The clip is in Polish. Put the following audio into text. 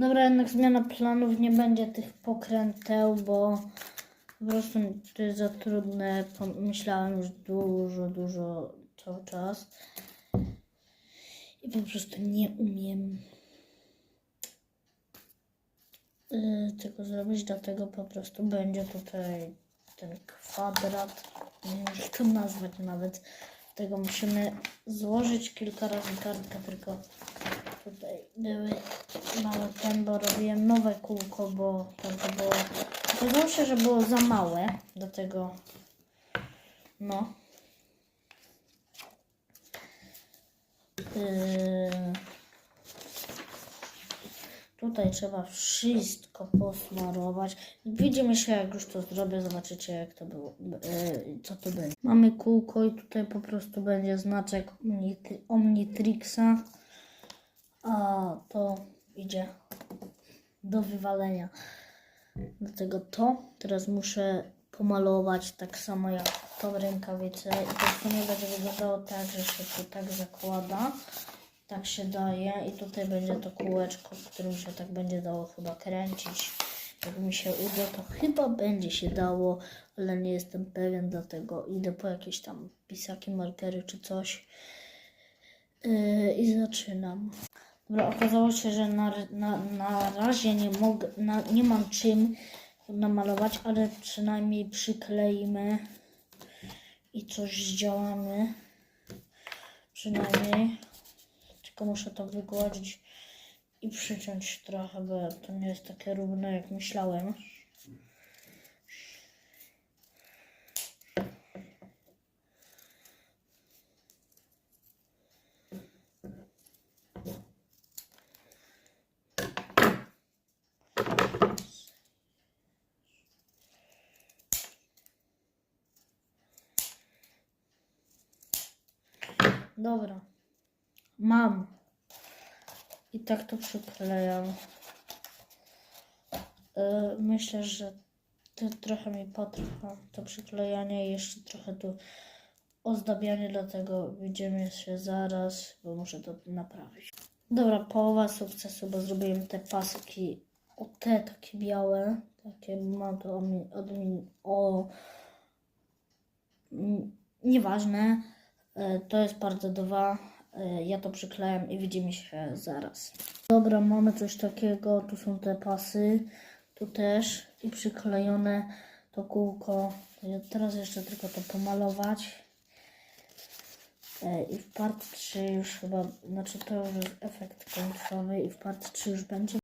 Dobra, jednak zmiana planów nie będzie tych pokręteł, bo po prostu to jest za trudne. Pomyślałem już dużo, dużo cały czas. I po prostu nie umiem y, tego zrobić, dlatego po prostu będzie tutaj ten kwadrat. Nie wiem, jak to nazwać nawet. Tego musimy złożyć kilka razy kartkę, tylko tutaj były małe ten, bo robiłem nowe kółko, bo tamto było. Okazało się, że było za małe do tego. No. Yy, Tutaj trzeba wszystko posmarować. Widzimy się, jak już to zrobię, zobaczycie, jak to było, yy, co to będzie. Mamy kółko i tutaj po prostu będzie znaczek Omnitri- Omnitrixa, a to idzie do wywalenia. Dlatego to teraz muszę pomalować tak samo jak to w rękawicy i to sumie będzie wyglądało tak, że się to tak zakłada, tak się daje i tutaj będzie to kółeczko, w którym się tak będzie dało chyba kręcić. Jak mi się uda, to chyba będzie się dało, ale nie jestem pewien, dlatego idę po jakieś tam pisaki, markery czy coś yy, i zaczynam. Dobra, okazało się, że na, na, na razie nie, mogę, na, nie mam czym namalować, ale przynajmniej przykleimy i coś zdziałamy. Przynajmniej. Tylko muszę to wygładzić i przyciąć trochę, bo to nie jest takie równe jak myślałem. Dobra. Mam. I tak to przyklejam. Yy, myślę, że to trochę mi potrwa to przyklejanie i jeszcze trochę tu ozdabianie, dlatego widzimy się zaraz, bo muszę to naprawić. Dobra, połowa sukcesu, bo zrobiłem te paski, o te takie białe, takie mam to od od o Nieważne. E, To jest parte 2. E, Ja to przyklejam i widzimy się zaraz. Dobra, mamy coś takiego. Tu są te pasy. Tu też. I przyklejone to kółko. Teraz jeszcze tylko to pomalować. E, I w part 3 już chyba, znaczy to już jest efekt końcowy i w part 3 już będzie.